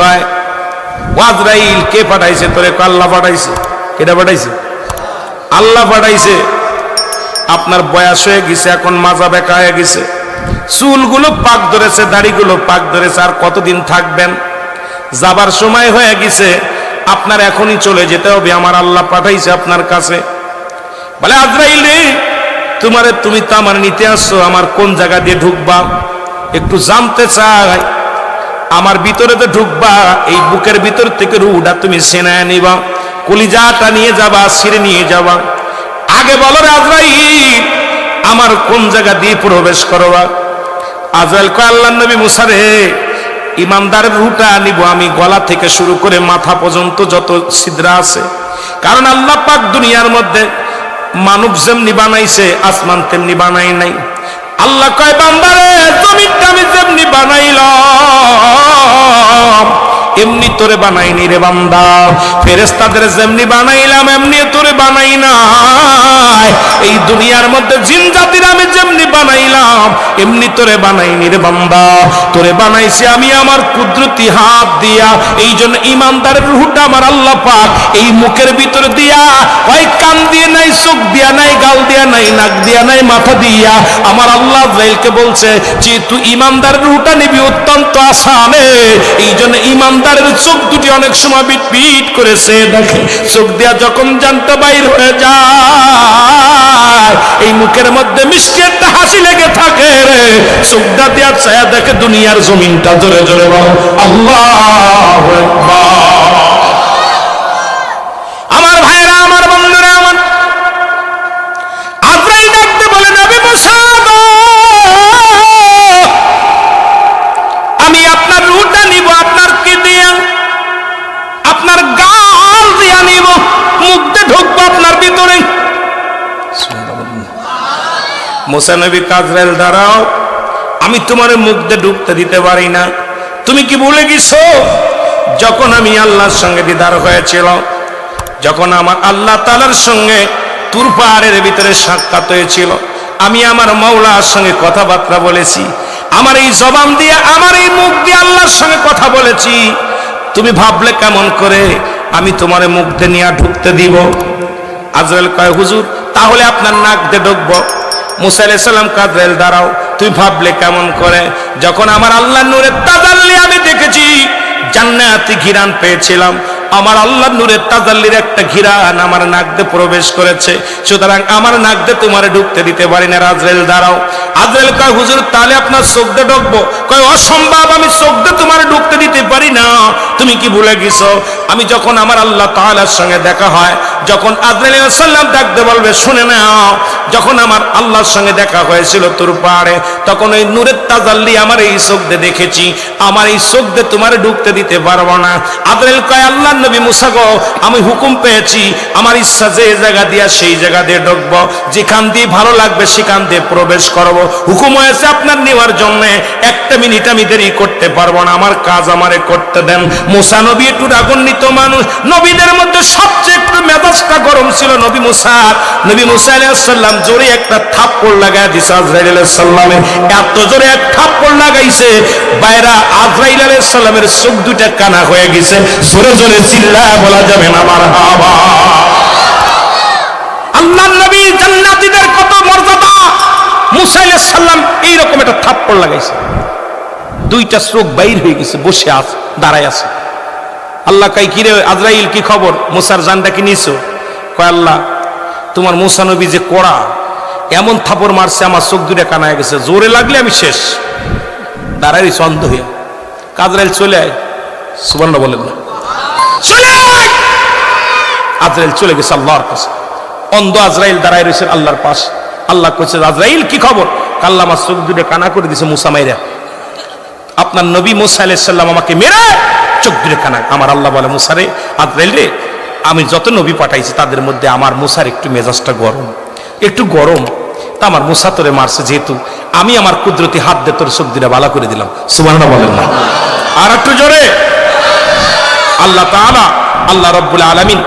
কয় কে পাঠাইছে তোরে? আল্লাহ পাঠাইছে। কেটা পাঠাইছে? আল্লাহ পাঠাইছে। আপনার বয়স হয়ে গেছে, এখন মাজা বেকা হয়ে গেছে। চুলগুলো পাক ধরেছে, দাড়িগুলো পাক ধরেছে, আর কতদিন থাকবেন? যাবার সময় হয়ে গেছে, আপনার এখনই চলে যেতে হবে, আমার আল্লাহ পাঠাইছে আপনার কাছে। বলে, আজরাইল রে, তোমারে তুমি তো আমার নিতে আসছো, আমার কোন জায়গা দিয়ে ঢুকবা? একটু জানতে চাই। আমার ভিতরে তো ঢুকবা, এই বুকের ভিতর থেকে রুটা তুমি সেনায় নিবা। কলিজাটা নিয়ে যাবা ছিঁড়ে নিয়ে যাবা। আগে বলো আজরাইল, আমার কোন জায়গা দিয়ে প্রবেশ করবা? আজরাইল কয় আল্লাহ নবী মুসারে ইমানদারের রুটা নিব আমি গলা থেকে শুরু করে মাথা পর্যন্ত যত ছিদ্রা আছে। কারণ আল্লাহ পাক দুনিয়ার মধ্যে মানব যেমনি বানাইছে, আসমান তেমনি বানাই নাই। আল্লাহ কয় বান্দারে এমনি তোরে বানাইনি রে বান্দা। ফেরেস্তাদের যেমনি বানাইলাম এমনি তোরে বানাই নাই এই দুনিয়ার মধ্যে জিন আমি যেমনি বানাইলাম, এমনি তোরে বানাইনি রে তোরে বানাইছি আমি আমার কুদরতি হাত দিয়া, এই জন্য ইমানদারের রুহটা আমার আল্লাহ পাক এই মুখের ভিতর দিয়া কান দিয়ে নাই, চোখ দিয়া নাই, গাল দিয়া নাই, নাক দিয়া নাই, মাথা দিয়া, আমার আল্লাহ জাইলকে বলছে যে তুই ইমানদারের রুহটা নিবি, অত্যন্ত আসানে। এই জন্য ইমানদারের চোখ দুটি অনেক সময় বিট বিট করেছে। দেখে, চোখ দিয়া যখন জানতে বাইর হয়ে যায়। এই মুখের মধ্যে মিষ্টি একটা হাসি লেগে থাকে রে। চোখটা দিয়া ছায়া দেখে দুনিয়ার জমিনটা জোরে জোরে আল্লাহ মোসা নবী কাজরাইল, দাঁড়াও। আমি তোমার মুখ দিয়ে ঢুকতে দিতে পারি না। তুমি কি ভুলে গেছো? যখন আমি আল্লাহর সঙ্গে দিদার হয়েছিল যখন আমার আল্লাহ তালার সঙ্গে তুর পাহাড়ের ভিতরে সাক্ষাৎ হয়েছিল, আমি আমার মৌলার সঙ্গে কথাবার্তা বলেছি। আমার এই জবান দিয়ে, আমার এই মুখ দিয়ে আল্লাহর সঙ্গে কথা বলেছি। তুমি ভাবলে কেমন করে আমি তোমার মুখ দিয়ে নিয়ে ঢুকতে দিব? আজরাইল কয়, হুজুর, তাহলে আপনার নাক দিয়ে ঢুকবো মুসা আলাইহিস সালাম কাজরাইল দাঁড়াও, তুই ভাবলে কেমন করে? যখন আমার আল্লাহ নূরের তাজাল্লি আমি দেখেছি, জান্নাতি ঘিরান পেয়েছিলাম। আমার আল্লাহ নূরের তাজাল্লির একটা ঘিরান আমার নাক দিয়ে প্রবেশ করেছে। সুতরাং আমার নাকদে তোমার ঢুকতে দিতে পারি না আজরাইল দাঁড়াও। আজরাইল কয়, হুজুর, তাহলে আপনার চোখ দিয়ে ঢুকবো? কয়, অসম্ভব, আমি চোখ দিয়ে তোমার ঢুকতে দিতে পারি না। তুমি কি ভুলে গেছো? আমি যখন আমার আল্লাহ তাআলার সঙ্গে দেখা হয়, যখন আজরাইল সাল্লাম ডাকতে বলবে, শুনে নাও। যখন আমার আল্লাহর সঙ্গে দেখা হয়েছিল তোর পাহাড়ে, তখন ওই নূরের তাজাল্লি আমার এই দিয়ে দেখেছি। আমার এই দিয়ে তোমার ঢুকতে দিতে পারব না। আদরেল কয় আল্লাহ নবী মুসা গো, আমি হুকুম পেয়েছি, আমার ইচ্ছা যে জায়গা দিয়া সেই জায়গা দিয়ে ঢুকবো। যেখান দিয়ে ভালো লাগবে সেখান দিয়ে প্রবেশ করব। হুকুম হয়েছে আপনার নেওয়ার জন্য। একটা মিনিট আমি দেরি করতে পারব না। আমার কাজ আমারে করতে দেন। মুসা নবী একটু রাগান্বিত মানুষ। নবীদের মধ্যে সবচেয়ে একটু মেজাজটা গরম ছিল নবী মুসা। নবী মুসা আলাইসাল্লাম জোরে একটা থাপ্পড় লাগাই দিছে আজরাইল আলাইসাল্লামের এত জোরে এক থাপ্পড় লাগাইছে, বাইরা আজরাইল আলাইসাল্লামের চোখ দুইটা কানা হয়ে গেছে। জোরে জোরে চিল্লা বলা যাবে না আমার হাওয়া আল্লাহ নবী জান্নাতীদের কত মর্যাদা। মুসা আলাইহিস সালাম এইরকম একটা থাপ্পড় লাগাইছে। দুইটা চোখ বাইর হয়ে গেছে, বসে আছে, দাঁড়ায় আছে। আল্লাহ কাই কিরে আজরাইল, কি খবর? মুসার জানটা কি নিছো? কয়, আল্লাহ, তোমার মুসা নবী যে কড়া, এমন থাপড় মারছে, আমার চোখ দুটা কানায় গেছে। জোরে লাগলে আমি শেষ। দাঁড়াই অন্ধ হয়ে। কাজরাইল চলে আয়। সুবর্ণ বলেন না। চলে আজরাইল চলে গেছে আল্লাহর কাছে। অন্ধ আজরাইল দাঁড়ায় রয়েছে আল্লাহর পাশ। আল্লাহ কইছে, আজরাইল, কি খবর? কাল্লা আমার চোখ দুটো কানা করে দিছে মুসা মাইরা। আপনার নবী মুসা আলাইসাল্লাম আমাকে মেরে চোখ দুটো কানা আমার আল্লাহ বলে, মুসারে আজরাইল রে, আমি যত নবী পাঠাইছি, তাদের মধ্যে আমার মুসার একটু মেজাজটা গরম। একটু গরম। তা আমার মুসা তোরে মারছে যেহেতু, আমি আমার কুদরতি হাত দিয়ে তোর চোখ দুটো বালা করে দিলাম। সুবাহ বলেন না। আর একটু জোরে। আল্লাহ তাআলা, আল্লাহ রব্বুল আলামিন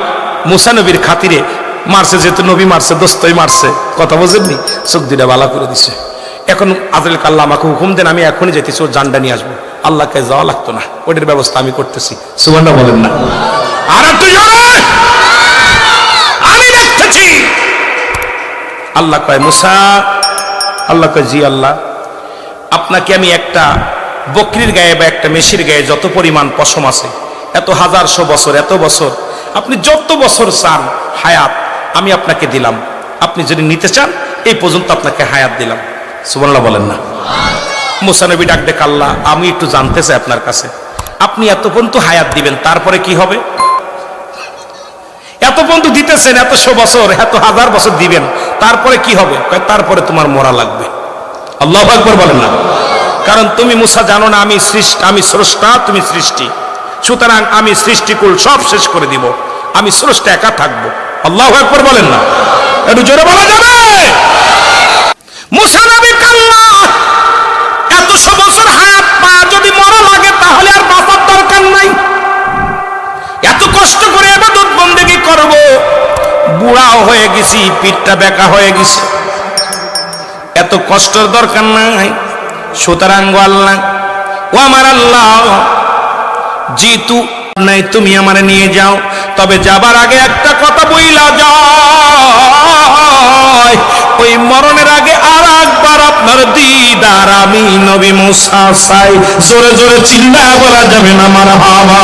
মুসা নবীর খাতিরে মারছে যেহেতু, নবী মারছে, দোস্তই মারছে। কথা বোঝেননি? চোখ দুটা বালা করে দিছে। এখন আজরাইল কাল্লা আমাকে হুকুম দেন, আমি এখনই যেতেছি ওর জানটা নিয়ে আসব। আল্লাহকে যাওয়া লাগতো না। ওইটার ব্যবস্থা আমি করতেছি। সুবর্ণা বলেন না। আর আমি দেখতেছি। আল্লাহ কয়, মুসা, আল্লাহ কয়, জি আল্লাহ, আপনাকে আমি একটা বকরির গায়ে বা একটা মেশির গায়ে যত পরিমাণ পশম আছে, এত হাজারশো বছর, এত বছর, আপনি যত বছর চান হায়াত, আমি আপনাকে দিলাম। আপনি যদি নিতে চান, এই পর্যন্ত আপনাকে হায়াত দিলাম। সুবর্ণা বলেন না। মুসানবী ডাক দেখ, আল্লাহ, আমি একটু জানতে চাই আপনার কাছে। আপনি এত পর্যন্ত হায়াত দিবেন, তারপরে কি হবে? এত পর্যন্ত দিতেছেন এতশো বছর, এত হাজার বছর দিবেন, তারপরে কি হবে? তারপরে তোমার মরা লাগবে। আল্লাহ আকবর বলেন না। কারণ তুমি মুসা জানো না, আমি সৃষ্টি, আমি স্রষ্টা, তুমি সৃষ্টি। সুতরাং আমি সৃষ্টিকুল সব শেষ করে দিব। আমি স্রষ্টা একা থাকব। আল্লাহ আকবর বলেন না। একটু জোরে বলা যাবে? মুসা নবী কাল্লা বুড়াও হয়ে গেছি, পিঠটা বেকা হয়ে গেছে। এত কষ্টের দরকার নাই সুতরাং আল্লাহ ও আমার আল্লাহ জিতু নাই, তুমি আমারে নিয়ে যাও, তবে যাবার আগে একটা কথা বইলা যায় ওই মরণের আগে আর একবার আপনার দিদার আমি নবী মুসা সাই জোরে জোরে চিল্লা বলা যাবে না আমার হাওয়া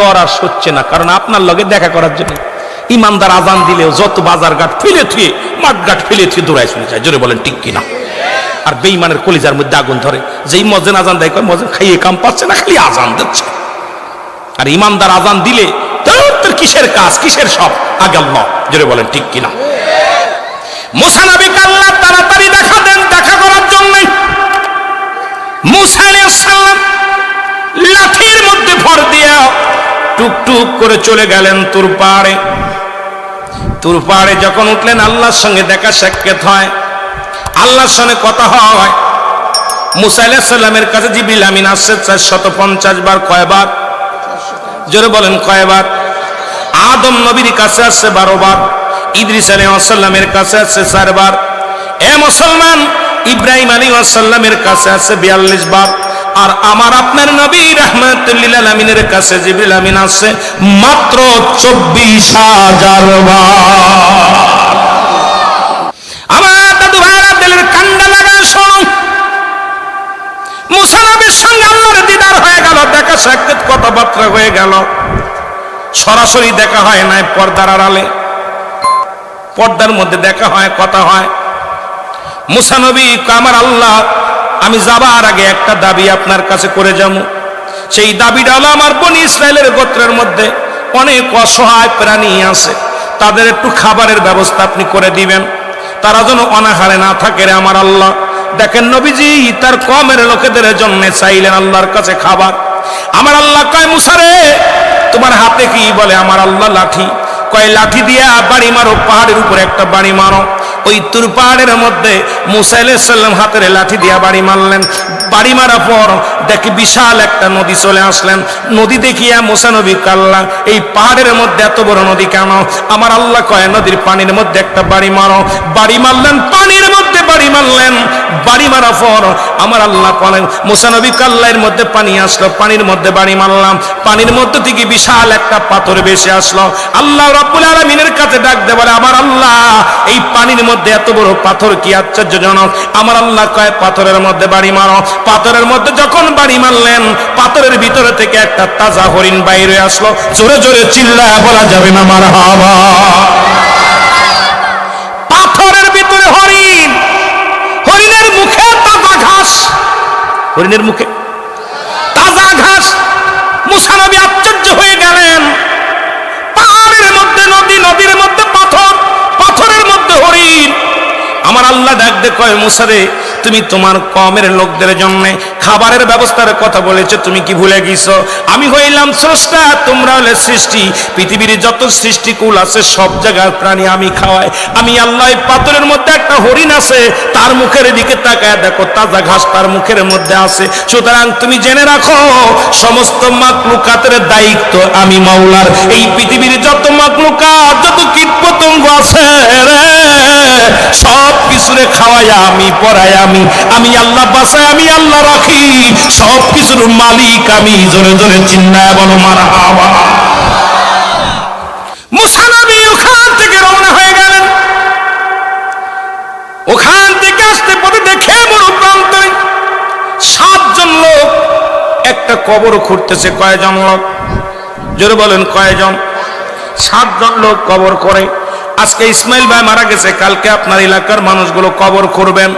তোর আর সচ্ছে না, কারণ আপনার লগে দেখা করার জন্য। ইমানদার আজান দিলেও যত বাজার ঘাট ফেলে থুয়ে, মাঠ ঘাট ফেলে থুয়ে দৌড়াই শুনে যায়। জোরে বলেন, ঠিক কিনা? আর বেইমানের কলিজার মধ্যে আগুন ধরে। যেই মজেন আজান দেয়, কয় মজেন খাইয়ে কাম পাচ্ছে না, খালি আজান দিচ্ছে? আর ইমানদার আজান দিলে, তোর কিসের কাজ, কিসের সব? আগে আল্লাহ, জোরে বলেন, ঠিক কিনা? মুসা নবী আল্লাহ তাড়াতাড়ি দেখা দেন, দেখা করার জন্য মুসা আলাইহিস লাঠির মধ্যে ভর দিয়া টুক টুক করে চলে গেলেন তুর পাহাড়ে তুর পাহাড়ে যখন উঠলেন, আল্লাহর সঙ্গে দেখা সাক্ষাৎ হয়। আল্লাহর সঙ্গে কথা হয়। মুসা আলাইহিস সালামের কাছে জিবরিল আমিন আসছে চারশত পঞ্চাশ বার, কয়বার? জোরে বলেন, কয়বার? আদম নবীর কাছে আসছে বারো বার, ইদ্রিস আলী কাছে আসছে চারবার এ মুসলমান, ইব্রাহিম আলী আসাল্লামের কাছে আসছে বিয়াল্লিশ বার। আর আমার আপনার নবী রহমতুল্লিল কাছে জিবরিল আমিন মাত্র চব্বিশ হাজার সঙ্গে দেখা সাক্ষাৎ কথাবার্তা হয়ে গেল। সরাসরি দেখা হয় নাই পর্দার আড়ালে। পর্দার মধ্যে দেখা হয়, কথা হয়। মুসানবী আমার আল্লাহ আমি যাবার আগে একটা দাবি আপনার কাছে করে যাব। সেই দাবিটা হলো আমার বনি ইসরায়েলের গোত্রের মধ্যে অনেক অসহায় প্রাণী আছে। তাদের একটু খাবারের ব্যবস্থা আপনি করে দিবেন। তারা যেন অনাহারে না থাকে রে আমার আল্লাহ। দেখেন নবীজি, তার কমের লোকেদের জন্য চাইলেন আল্লাহর কাছে খাবার। আমার আল্লাহ কয় মুসারে তোমার হাতে কি বলে? আমার আল্লাহ লাঠি। কয়, লাঠি দিয়া বাড়ি মারো, পাহাড়ের উপরে একটা বাড়ি মারো। ওই তুর পাহাড়ের মধ্যে মুসা সাল্লাম হাতের লাঠি দিয়া বাড়ি মারলেন। বাড়ি মারা পর দেখি বিশাল একটা নদী চলে আসলেন। নদী দেখিয়া মুসা নবী কাল্লা, এই পাহাড়ের মধ্যে এত বড় নদী কেন? আমার আল্লাহ কয়, নদীর পানির মধ্যে একটা বাড়ি মারো। বাড়ি মারলেন, পানির মধ্যে বাড়ি বাড়ি মারা পর আমার আল্লাহ বলেন, মুসা নবী কাল্লার মধ্যে পানি আসলো, পানির মধ্যে বাড়ি মারলাম। পানির মধ্যে থেকে বিশাল একটা পাথর ভেসে আসলো। আল্লাহ রব্বুল আলমিনের কাছে ডাক দে বলে, আমার আল্লাহ, এই পানির মধ্যে এত বড় পাথর কি আশ্চর্যজনক। আমার আল্লাহ কয়, পাথরের মধ্যে বাড়ি মারো। পাথরের মধ্যে যখন বাড়ি মারলেন, পাথরের ভিতরে থেকে একটা তাজা হরিণ বাইরে আসলো। জোরে জোরে চিল্লায় বলা যাবে না আমার হাওয়া পাথরের ভিতরে হরিণ হরিণের মুখে তাজা ঘাস হরিণের মুখে। তাজা ঘাস মুসানবী আশ্চর্য হয়ে গেলেন। পাহাড়ের মধ্যে নদী, নদীর মধ্যে পাথর, পাথরের মধ্যে হরিণ। আমার আল্লাহ দে কয় মুসারে তুমি তোমার কমের লোকদের জন্য খাবারের ব্যবস্থার কথা বলেছ, তুমি কি ভুলে গেছো? আমি হইলাম স্রষ্টা, তোমরা হলে সৃষ্টি। পৃথিবীর যত সৃষ্টিকুল আছে, সব জায়গার প্রাণী আমি খাওয়াই। আমি আল্লাহ পাথরের মধ্যে একটা হরিণ আছে, তার মুখের দিকে তাকায় দেখো, তাজা ঘাস তার মুখের মধ্যে আছে। সুতরাং তুমি জেনে রাখো, সমস্ত মাকলুকাতের দায়িত্ব আমি মাওলার। এই পৃথিবীর যত মাকলুকাত, যত কীট পতঙ্গ আছে রে, সব কিছুরে খাওয়াই আমি পড়াই আমি। আমি আল্লাহ বাসায়, আমি আল্লাহ রাখি। সব কিছুর মালিক আমি, জোরে জোরে ওখান থেকে আসতে পথে দেখে সাতজন লোক, একটা কবর খুঁড়তেছে কয়জন লোক? জোরে বলেন, কয়জন? সাতজন লোক কবর করে। আজকে ইসমাইল ভাই মারা গেছে, কালকে আপনার এলাকার মানুষগুলো কবর করবেন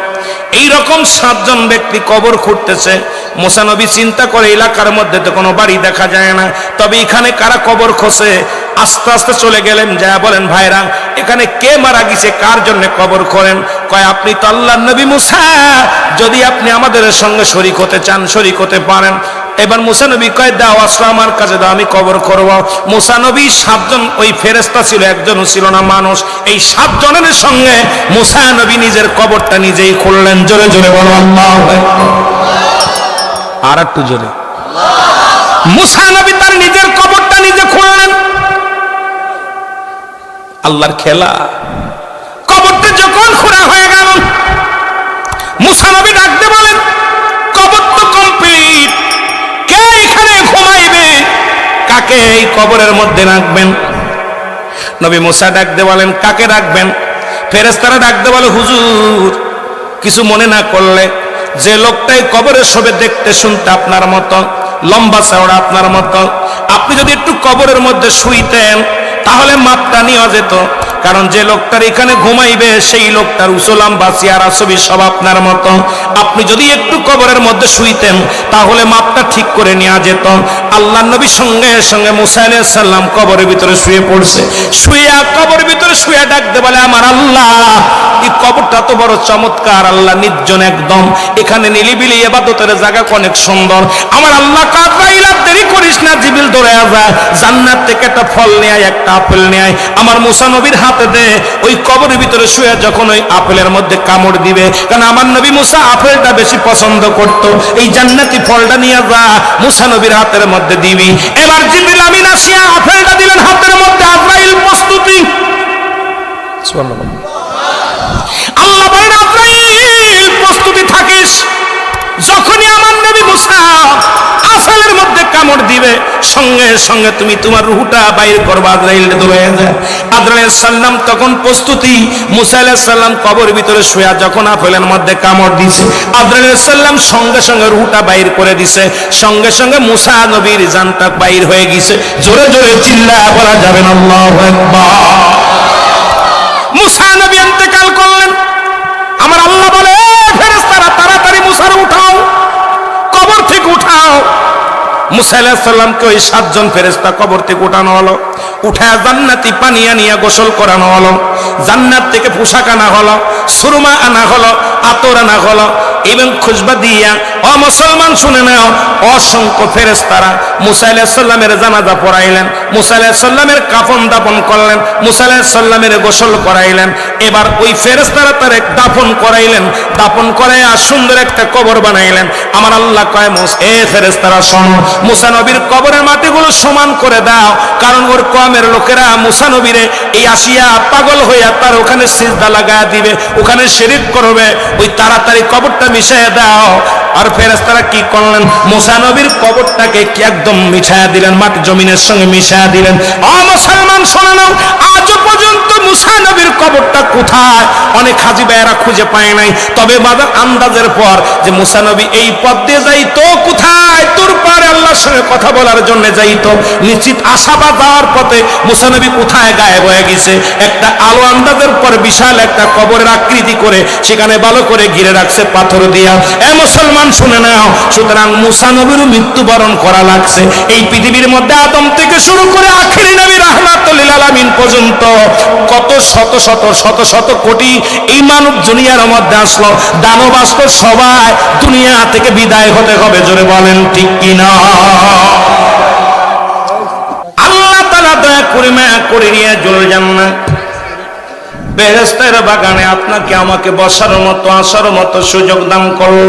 এই রকম সাতজন ব্যক্তি কবর খুঁড়তেছে। মোসানবী চিন্তা করে, এলাকার মধ্যে তো কোনো বাড়ি দেখা যায় না। তবে এখানে কারা কবর খসে আস্তে আস্তে চলে গেলেন যা বলেন, ভাইরা, এখানে কে মারা গেছে? কার জন্য কবর করেন কয়, আপনি তো আল্লাহ নবী মুসা। যদি আপনি আমাদের সঙ্গে শরিক হতে চান, শরিক হতে পারেন। এবার মুসানবী কয়, দাও, আসলে আমার কাছে, দাও, আমি কবর করব। মুসানবী সাতজন, ওই ফেরেস্তা ছিল, একজনও ছিল না মানুষ। এই সাতজনের সঙ্গে মুসানবী নিজের কবরটা নিজেই খুললেন। জোরে জোরে বলো, আল্লাহ আর একটু জোরে। মুসানবী তার নিজের কবরটা নিজে খুললেন। আল্লাহর খেলা। কবরটা যখন খোঁড়া হয়ে গেল মুসানবী ডাকতে বলেন, কবর তো কমপ্লিট কে এখানে ঘুমাইবে? কাকে এই কবরের মধ্যে রাখবেন? নবী মুসা ডাকতে বলেন, কাকে রাখবেন? ফেরেস্তারা ডাকতে বলে, হুজুর, কিছু মনে না করলে যে লোকটাই কবরের সবে দেখতে শুনতে আপনার মতো, লম্বা চওড়া আপনার মতো, আপনি যদি একটু কবরের মধ্যে শুইতেন, তাহলে মাপটা নেওয়া যেত। কারণ যে লোকটার এখানে ঘুমাইবে, সেই লোকটার উসলাম বা চেয়ারা ছবি সব আপনার মতো। আপনি যদি একটু কবরের মধ্যে শুইতেন, তাহলে মাপটা ঠিক করে নেওয়া যেত। আল্লাহ নবী সঙ্গে সঙ্গে মুসা সাল্লাম কবরের ভিতরে শুয়ে পড়ছে। শুয়া কবরের ভিতরে শুয়ে ডাকতে বলে, আমার আল্লাহ, এই কবরটা তো বড় চমৎকার, আল্লাহ নির্জন একদম। এখানে নিলিবিলি এবাদতের জায়গা অনেক সুন্দর। আমার আল্লাহ দেরি করিস না, জিবিল ধরে যা জান্নাত থেকে একটা ফল নেয়, একটা আপেল নেয়। আমার মুসা নবীর হাতে দে, ওই কবরের ভিতরে শুয়ে যখন ওই আপেলের মধ্যে কামড় দিবে, কারণ আমার নবী মুসা আপেলটা বেশি পছন্দ করত। এই জান্নাতি ফলটা নিয়ে যা, মুসা নবীর হাতের মধ্যে দিবি। এবার জিবিল আমিন আসিয়া আপেলটা দিলেন হাতের মধ্যে, আজরাইল প্রস্তুতি। আল্লাহ দিবে, সঙ্গে সঙ্গে তুমি তোমার রুহুটা বাইর করব আজরাইল দৌড়ে যায় আজরাইল সাল্লাম তখন প্রস্তুতি, মুসা সাল্লাম কবর ভিতরে শুয়া যখন আফলের মধ্যে কামড় দিছে, আজরাইল সাল্লাম সঙ্গে সঙ্গে রুহুটা বাইর করে দিছে। সঙ্গে সঙ্গে মুসা নবীর জানটা বাইর হয়ে গেছে। জোরে জোরে চিল্লা বলা যাবে না, আল্লাহু আকবার মুসা নবী ইন্তেকাল করলেন আমার আল্লাহ বলে ফেরেশতারা তাড়াতাড়ি মুসার উঠাও কবর থেকে উঠাও মুসা আলাইহিস সালামকে ওই সাতজন ফেরেস্তা কবর থেকে উঠানো হলো। উঠায় জান্নাতি পানি আনিয়া গোসল করানো হলো। জান্নাত থেকে পোশাক আনা হলো, সুরমা আনা হলো আতর আনা হলো এবং খুশবা দিয়া, ও মুসলমান শুনে নাও, অসংখ্য মুসা আলাইহিস সাল্লামের জানাজা পড়াইলেন, মুসা আলাইহিস সাল্লামের কাফন দাপন করলেন, মুসা আলাইহিস সাল্লামের গোসল করাইলেন, এবার ওই ফেরেশতারা তার এক দাফন করাইলেন, দাফন করাইয়া সুন্দর একটা কবর বানাইলেন, আমার আল্লাহ কয় এ ফেরেশতারা, শোনো, মুসা কবরের মাটিগুলো সমান করে দাও, কারণ ওর কমের লোকেরা মুসা নবীরে এই আসিয়া পাগল হইয়া তার ওখানে সিজদা লাগায়া দিবে, ওখানে শিরিক করবে ওই তাড়াতাড়ি কবরটা মিশাইয়া দাও। আর ফেরেশতারা কি করলেন? মুসা কবরটাকে কি একদম মিশাই দিলেন? মাটি জমিনের সঙ্গে মিশাই দিলেন। অ মুসলমান, শোনে আজও পর্যন্ত মুসা কবরটা কোথায়? অনেক হাজি ভাইয়েরা খুঁজে পায় নাই। তবে বাজার আন্দাজের পর যে মুসা এই পথ দিয়ে যাই তো কোথায়? তোর পারে আল্লাহর সঙ্গে কথা বলার জন্য যাইতো নিশ্চিত আশাবাদ যাওয়ার পথে মুসানবী কোথায় গায়েব হয়ে গেছে। একটা আলো আন্দাজের পর বিশাল একটা কবরের আকৃতি করে সেখানে ভালো করে ঘিরে রাখছে পাথর দিয়া। এ মুসলমান শুনে নাও, সুতরাং মুসানবীরও মৃত্যুবরণ করা লাগছে। এই পৃথিবীর মধ্যে আদম থেকে শুরু করে আখিরি নবী রাহমাতুল্লিল আলামিন পর্যন্ত কত শত শত শত শত কোটি এই মানব দুনিয়ার মধ্যে আসলো। দানব আসলো সবাই দুনিয়া থেকে বিদায় হতে হবে, জোরে বলেন ঠিক কিনা? আল্লাহ তালা দয়া করে মায়া করে নিয়ে চলে যান না। বেহেস্তের বাগানে আপনাকে আমাকে বসার মতো, আসার মতো সুযোগ দান করল।